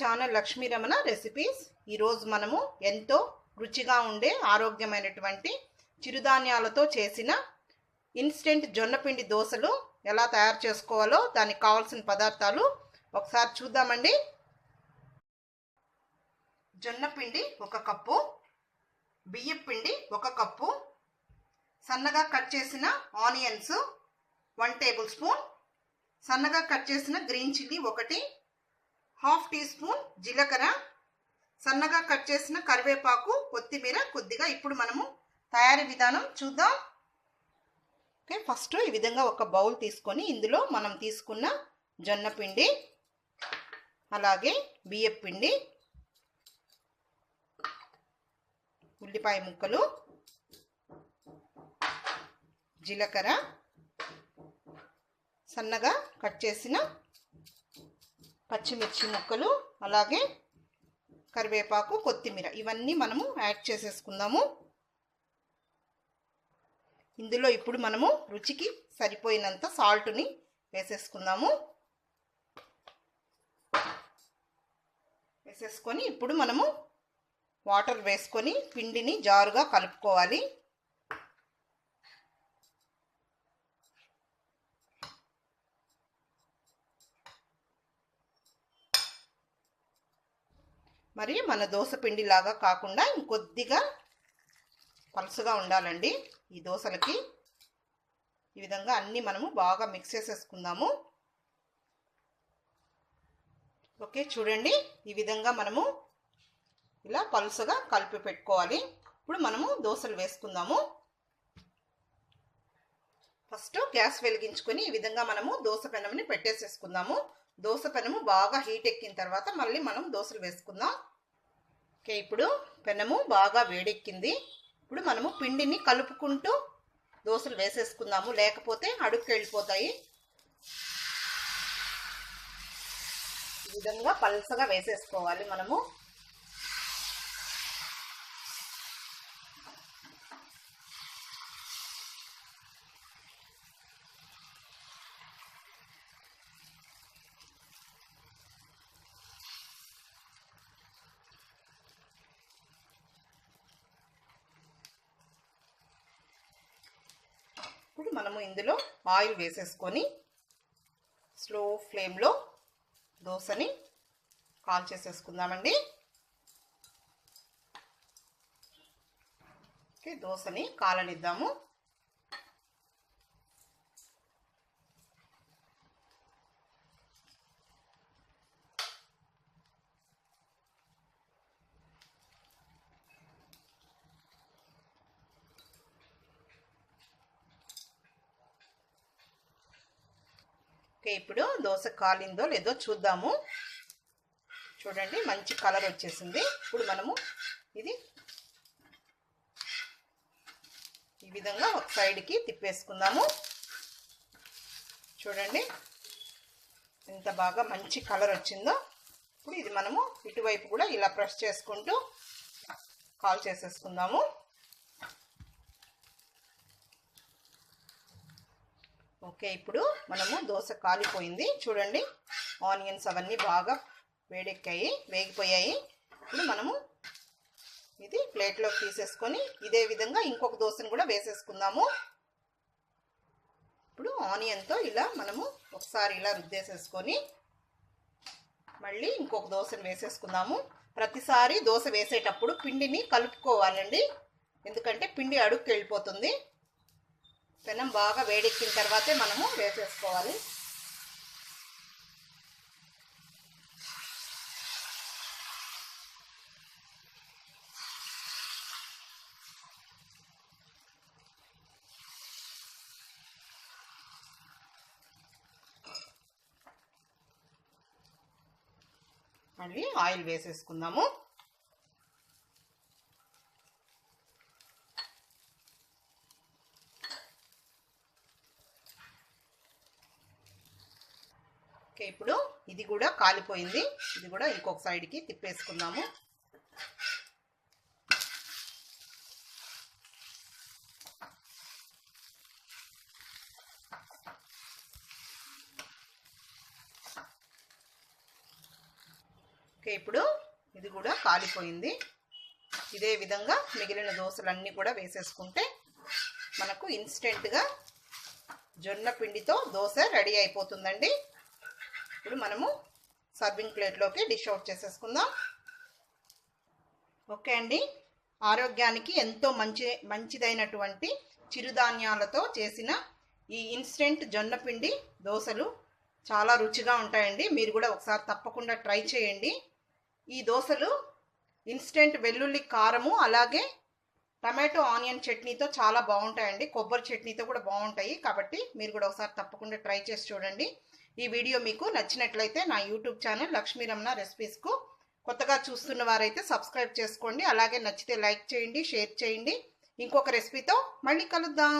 Channel Lakshmi Ramana recipes ఈరోజు మనము ఎంతో రుచిగా ఉండే ఆరోగ్యమైనటువంటి చిరుధాన్యాలతో చేసిన ఇన్స్టెంట్ జొన్నపిండి దోశలు ఎలా తయారు చేసుకోవాలో దానికి కావాల్సిన పదార్థాలు ఒకసారి చూద్దామండి. జొన్నపిండి ఒక కప్పు బియ్యం పిండి ఒక కప్పు సన్నగా కట్ చేసిన ఆనియన్స్ వన్ టేబుల్ స్పూన్ సన్నగా కట్ చేసిన గ్రీన్ చిల్లీ ఒకటి హాఫ్ టీ స్పూన్ జీలకర్ర సన్నగా కట్ చేసిన కరివేపాకు కొత్తిమీర కొద్దిగా ఇప్పుడు మనము తయారీ విధానం చూద్దాం. ఓకే ఫస్ట్ ఈ విధంగా ఒక బౌల్ తీసుకొని ఇందులో మనం తీసుకున్న జొన్న పిండి అలాగే బియ్యపు పిండి ఉల్లిపాయ ముక్కలు జీలకర్ర సన్నగా కట్ చేసిన పచ్చిమిర్చి ముక్కలు అలాగే కరివేపాకు కొత్తిమీర. ఇవన్నీ మనము యాడ్ చేసేసుకుందాము. ఇందులో ఇప్పుడు మనము రుచికి సరిపోయినంత సాల్ట్ని వేసేసుకుందాము. వేసేసుకొని ఇప్పుడు మనము వాటర్ వేసుకొని పిండిని జారుగా కలుపుకోవాలి. మరి మన దోశ పిండిలాగా కాకుండా ఇంకొద్దిగా పలుసుగా ఉండాలండి ఈ దోశలకి. ఈ విధంగా అన్నీ మనము బాగా మిక్స్ చేసేసుకుందాము. ఓకే చూడండి. ఈ విధంగా మనము ఇలా పలుసుగా కలిపి పెట్టుకోవాలి. ఇప్పుడు మనము దోశలు వేసుకుందాము. ఫస్ట్ గ్యాస్ వెలిగించుకొని ఈ విధంగా మనము దోశ పెనంని పెట్టేసేసుకుందాము. దోశ పెనము బాగా హీట్ ఎక్కిన తర్వాత మళ్ళీ మనం దోశలు వేసుకుందాం. ఓకే ఇప్పుడు పెనము బాగా వేడెక్కింది. ఇప్పుడు మనము పిండిని కలుపుకుంటూ దోశలు వేసేసుకుందాము. లేకపోతే అడుక్కి వెళ్ళిపోతాయి. ఈ విధంగా పల్సగా వేసేసుకోవాలి మనము. ఇప్పుడు మనము ఇందులో ఆయిల్ వేసేసుకొని స్లో ఫ్లేమ్లో దోశని కాల్ చేసేసుకుందామండి. ఓకే దోశని కాలనిద్దాము. ఓకే ఇప్పుడు దోశ కాలిందో లేదో చూద్దాము. చూడండి మంచి కలర్ వచ్చేసింది. ఇప్పుడు మనము ఇది ఈ విధంగా ఒక సైడ్కి తిప్పేసుకుందాము. చూడండి ఎంత బాగా మంచి కలర్ వచ్చిందో. ఇప్పుడు ఇది మనము ఇటువైపు కూడా ఇలా ప్రెస్ చేసుకుంటూ కాల్ చేసేసుకుందాము. ఓకే ఇప్పుడు మనము దోశ కాలిపోయింది. చూడండి ఆనియన్స్ అవన్నీ బాగా వేడెక్కాయి వేగిపోయాయి. ఇప్పుడు మనము ఇది ప్లేట్లోకి తీసేసుకొని ఇదే విధంగా ఇంకొక దోశను కూడా వేసేసుకుందాము. ఇప్పుడు ఆనియన్తో ఇలా మనము ఒకసారి ఇలా రుద్దేసేసుకొని మళ్ళీ ఇంకొక దోశను వేసేసుకుందాము. ప్రతిసారి దోశ వేసేటప్పుడు పిండిని కలుపుకోవాలండి. ఎందుకంటే పిండి అడుగుకి వెళ్ళిపోతుంది. పెనం బాగా వేడెక్కిన తర్వాతే మనము వేసేసుకోవాలి. మళ్ళీ ఆయిల్ వేసేసుకుందాము. ఓకే ఇప్పుడు ఇది కూడా కాలిపోయింది. ఇది కూడా ఇంకొక సైడ్కి తిప్పేసుకుందాము. ఓకే ఇప్పుడు ఇది కూడా కాలిపోయింది. ఇదే విధంగా మిగిలిన దోశలన్నీ కూడా వేసేసుకుంటే మనకు ఇన్స్టెంట్గా జొన్న పిండితో దోశ రెడీ అయిపోతుందండి. ఇప్పుడు మనము సర్వింగ్ ప్లేట్లోకి డిష్ అవుట్ చేసేసుకుందాం. ఓకే అండి. ఆరోగ్యానికి ఎంతో మంచి మంచిదైనటువంటి చిరుధాన్యాలతో చేసిన ఈ ఇన్స్టెంట్ జొన్న పిండి దోశలు చాలా రుచిగా ఉంటాయండి. మీరు కూడా ఒకసారి తప్పకుండా ట్రై చేయండి. ఈ దోశలు ఇన్స్టెంట్ వెల్లుల్లి కారము అలాగే టమాటో ఆనియన్ చట్నీతో చాలా బాగుంటాయండి. కొబ్బరి చట్నీతో కూడా బాగుంటాయి. కాబట్టి మీరు కూడా ఒకసారి తప్పకుండా ట్రై చేసి చూడండి. ఈ వీడియో మీకు నచ్చినట్లయితే నా యూట్యూబ్ ఛానల్ లక్ష్మీ రమణ రెసిపీస్కు కొత్తగా చూస్తున్న వారైతే సబ్స్క్రైబ్ చేసుకోండి. అలాగే నచ్చితే లైక్ చేయండి షేర్ చేయండి. ఇంకొక రెసిపీతో మళ్ళీ కలుద్దాం.